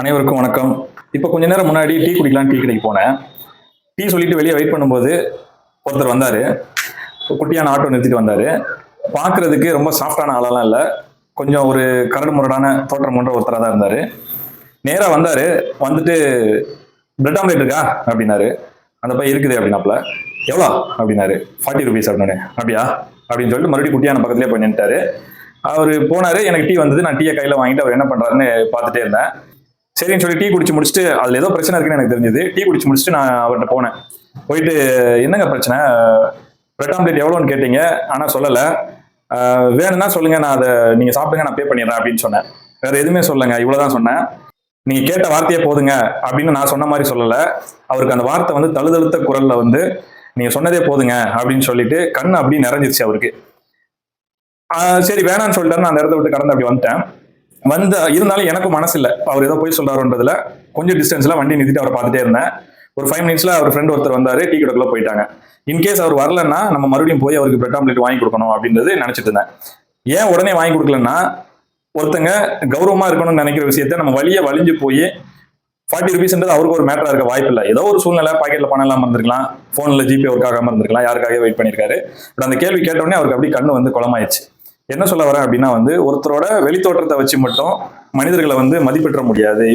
அனைவருக்கும் வணக்கம். இப்போ கொஞ்ச நேரம் முன்னாடி டீ குடிக்கலாம் டீ கடைக்கு போனேன். டீ சொல்லிட்டு வெளியே வெயிட் பண்ணும்போது ஒருத்தர் வந்தார். குட்டியான ஆட்டோ நிறுத்திட்டு வந்தார். பார்க்கறதுக்கு ரொம்ப சாஃப்டான ஆளெல்லாம் இல்லை. கொஞ்சம் ஒரு கரடு முரடான தோற்றம் கொண்ட ஒருத்தராக தான் இருந்தார். நேராக வந்தார். வந்துட்டு பிரெட் ஆம்லேட் இருக்கா? அப்படின்னாரு. அந்த பையன் இருக்குது அப்படின்னாப்புல. எவ்வளோ? அப்படின்னாரு. ஃபார்ட்டி ருபீஸ் அப்படின்னு அப்படியா? அப்படின்னு சொல்லிட்டு மறுபடியும் குட்டியான பக்கத்துலேயே போய் நின்றுட்டாரு அவர் போனாரு. எனக்கு டீ வந்தது. நான் டீயை கையில் வாங்கிட்டு அவர் என்ன பண்ணுறாருன்னு பார்த்துட்டே இருந்தேன். சரின்னு சொல்லி டீ குடிச்சு முடிச்சுட்டு அதில் ஏதோ பிரச்சனை இருக்குன்னு எனக்கு தெரிஞ்சது. டீ குடிச்சு முடிச்சுட்டு நான் அவர்கிட்ட போனேன். போயிட்டு என்னங்க பிரச்சனை? பிரெட் ஆம்லேட் எவ்வளோன்னு கேட்டீங்க. ஆனால் சொல்லலை. வேணும்னா சொல்லுங்க நான் அதை நீங்கள் சாப்பிடுங்க நான் பே பண்ணிடுறேன் அப்படின்னு சொன்னேன். வேற எதுவுமே சொல்லுங்க இவ்வளவுதான் சொன்னேன். நீங்க கேட்ட வார்த்தையே போதுங்க அப்படின்னு நான் சொன்ன மாதிரி சொல்லலை. அவருக்கு அந்த வார்த்தை வந்து தழுதழுத்த குரல்ல வந்து நீங்க சொன்னதே போதுங்க அப்படின்னு சொல்லிட்டு கண் அப்படி நிறைஞ்சிருச்சு அவருக்கு. சரி வேணாம்னு சொல்லிட்டாரு. நான் அந்த இடத்த விட்டு கடந்து அப்படி வந்துட்டேன். வந்த இருந்தாலும் எனக்கும் மனசு இல்லை அவர் ஏதோ போய் சொல்றாருன்றதுல கொஞ்சம் டிஸ்டன்ஸ்ல வண்டி நிறுத்திட்டு அவரை பார்த்துட்டே இருந்தேன். ஒரு ஃபைவ் மினிட்ஸ்ல அவர் ஃப்ரெண்ட் ஒருத்தர் வந்தாரு டீ கடைக்குள்ள போயிட்டாங்க. இன்கேஸ் அவர் வரலன்னா நம்ம மறுபடியும் போய் அவருக்கு பிரெட் ஆம்லெட் வாங்கி கொடுக்கணும் அப்படின்றது நினைச்சிட்டு இருந்தேன். ஏன் உடனே வாங்கி கொடுக்கலன்னா ஒருத்தங்க கௌரவமா இருக்கணும்னு நினைக்கிற விஷயத்த நம்ம வழிய வலிஞ்சு போய் ஃபார்ட்டி ருபீஸ்ன்றது அவருக்கு ஒரு மேட்டரா இருக்க வாய்ப்பு இல்லை ஏதோ ஒரு சூழ்நிலை பாக்கெட்ல பணம் இல்லாம இருந்திருக்கலாம். போன்ல ஜிபே ஒர்க் ஆகாம இருந்திருக்கலாம். யாருக்காக வெயிட் பண்ணிருக்காரு பட் அந்த கேள்வி கேட்ட உடனே அவருக்கு அப்படி கண்ணு வந்து குளமாயிடுச்சு. என்ன சொல்ல வரேன் அப்படின்னா வந்து ஒருத்தரோட வெளித்தோற்றத்தை வச்சு மட்டும் மனிதர்களை வந்து மதிப்பிட முடியாது.